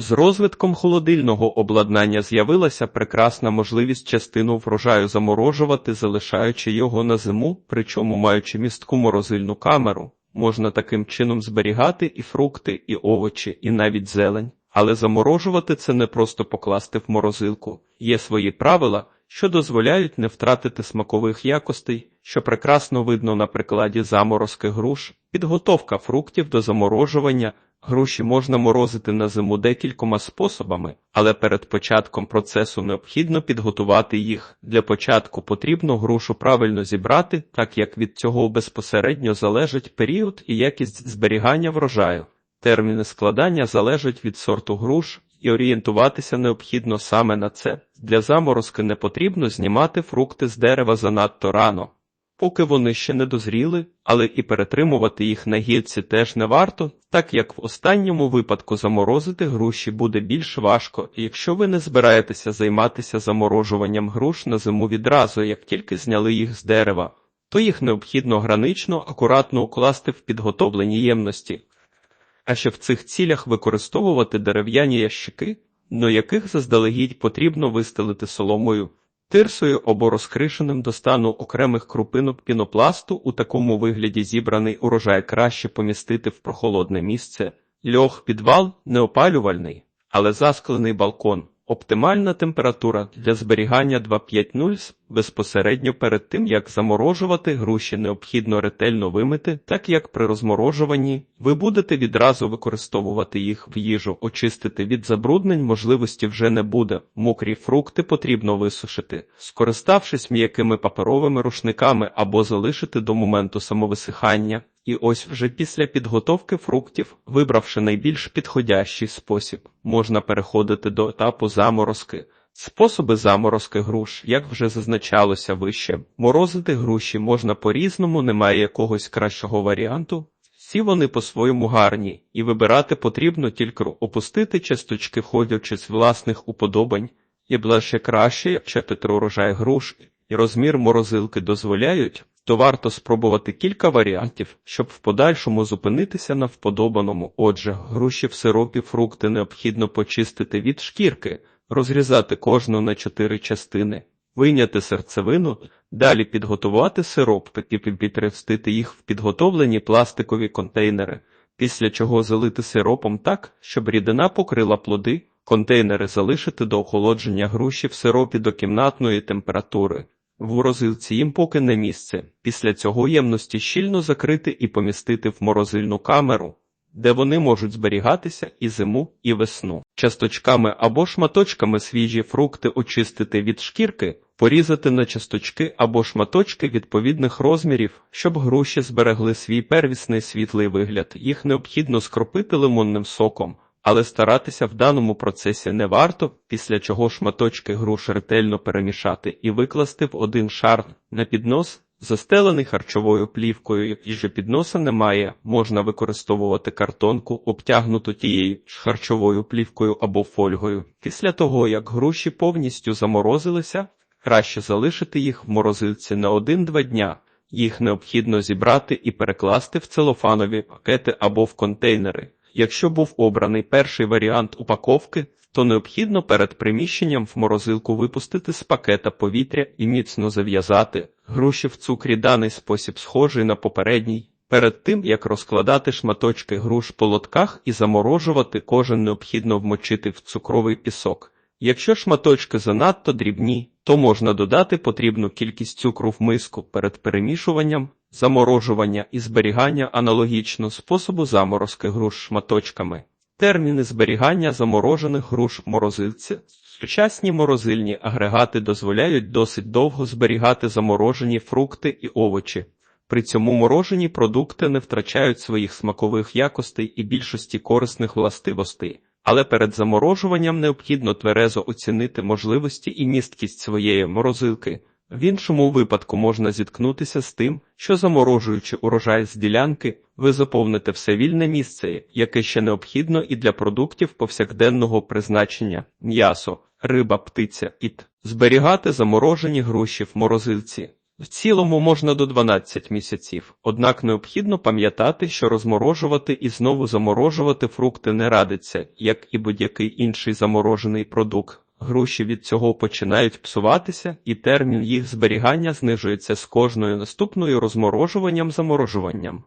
З розвитком холодильного обладнання з'явилася прекрасна можливість частину врожаю заморожувати, залишаючи його на зиму, причому маючи містку морозильну камеру. Можна таким чином зберігати і фрукти, і овочі, і навіть зелень. Але заморожувати це не просто покласти в морозилку. Є свої правила, що дозволяють не втратити смакових якостей, що прекрасно видно на прикладі заморозки груш, підготовка фруктів до заморожування. Груші можна морозити на зиму декількома способами, але перед початком процесу необхідно підготувати їх. Для початку потрібно грушу правильно зібрати, так як від цього безпосередньо залежить період і якість зберігання врожаю. Терміни складання залежать від сорту груш, і орієнтуватися необхідно саме на це. Для заморозки не потрібно знімати фрукти з дерева занадто рано, поки вони ще не дозріли, але і перетримувати їх на гілці теж не варто, так як в останньому випадку заморозити груші буде більш важко, якщо ви не збираєтеся займатися заморожуванням груш на зиму відразу, як тільки зняли їх з дерева, то їх необхідно гранично акуратно укласти в підготовлені ємності. А ще в цих цілях використовувати дерев'яні ящики, до яких заздалегідь потрібно вистелити соломою, тирсою або розкришеним до стану окремих крупинок пінопласту у такому вигляді зібраний урожай краще помістити в прохолодне місце, льох підвал неопалювальний, але засклений балкон. Оптимальна температура для зберігання 250 безпосередньо перед тим, як заморожувати груші, необхідно ретельно вимити, так як при розморожуванні ви будете відразу використовувати їх в їжу, очистити від забруднень можливості вже не буде. Мокрі фрукти потрібно висушити, скориставшись м'якими паперовими рушниками або залишити до моменту самовисихання. І ось вже після підготовки фруктів, вибравши найбільш підходящий спосіб, можна переходити до етапу заморозки. Способи заморозки груш, як вже зазначалося вище, морозити груші можна по-різному, немає якогось кращого варіанту. Всі вони по-своєму гарні, і вибирати потрібно тільки опустити часточки, входячи з власних уподобань, і ближче краще, якщо урожай груш і розмір морозилки дозволяють, то варто спробувати кілька варіантів, щоб в подальшому зупинитися на вподобаному. Отже, груші в сиропі фрукти необхідно почистити від шкірки, розрізати кожну на чотири частини, вийняти серцевину, далі підготувати сироп і підростити їх в підготовлені пластикові контейнери, після чого залити сиропом так, щоб рідина покрила плоди, контейнери залишити до охолодження груші в сиропі до кімнатної температури. В морозилці їм поки не місце. Після цього ємності щільно закрити і помістити в морозильну камеру, де вони можуть зберігатися і зиму, і весну. Часточками або шматочками свіжі фрукти очистити від шкірки, порізати на часточки або шматочки відповідних розмірів, щоб груші зберегли свій первісний світлий вигляд. Їх необхідно скропити лимонним соком але старатися в даному процесі не варто, після чого шматочки груш ретельно перемішати і викласти в один шар на піднос, застелений харчовою плівкою. Якщо підноса немає, можна використовувати картонку, обтягнуту тією ж харчовою плівкою або фольгою. Після того, як груші повністю заморозилися, краще залишити їх в морозилці на 1-2 дня. Їх необхідно зібрати і перекласти в целофанові пакети або в контейнери. Якщо був обраний перший варіант упаковки, то необхідно перед приміщенням в морозилку випустити з пакета повітря і міцно зав'язати. Груші в цукрі даний спосіб схожий на попередній. Перед тим, як розкладати шматочки груш по лотках і заморожувати, кожен необхідно вмочити в цукровий пісок. Якщо шматочки занадто дрібні, то можна додати потрібну кількість цукру в миску перед перемішуванням, заморожування і зберігання аналогічно способу заморозки груш шматочками. Терміни зберігання заморожених груш в морозилці. Сучасні морозильні агрегати дозволяють досить довго зберігати заморожені фрукти і овочі. При цьому морожені продукти не втрачають своїх смакових якостей і більшості корисних властивостей але перед заморожуванням необхідно тверезо оцінити можливості і місткість своєї морозилки. В іншому випадку можна зіткнутися з тим, що заморожуючи урожай з ділянки, ви заповните все вільне місце, яке ще необхідно і для продуктів повсякденного призначення м'ясо, риба, птиця, іт. Зберігати заморожені груші в морозилці. В цілому можна до 12 місяців, однак необхідно пам'ятати, що розморожувати і знову заморожувати фрукти не радиться, як і будь-який інший заморожений продукт. Груші від цього починають псуватися, і термін їх зберігання знижується з кожною наступною розморожуванням-заморожуванням.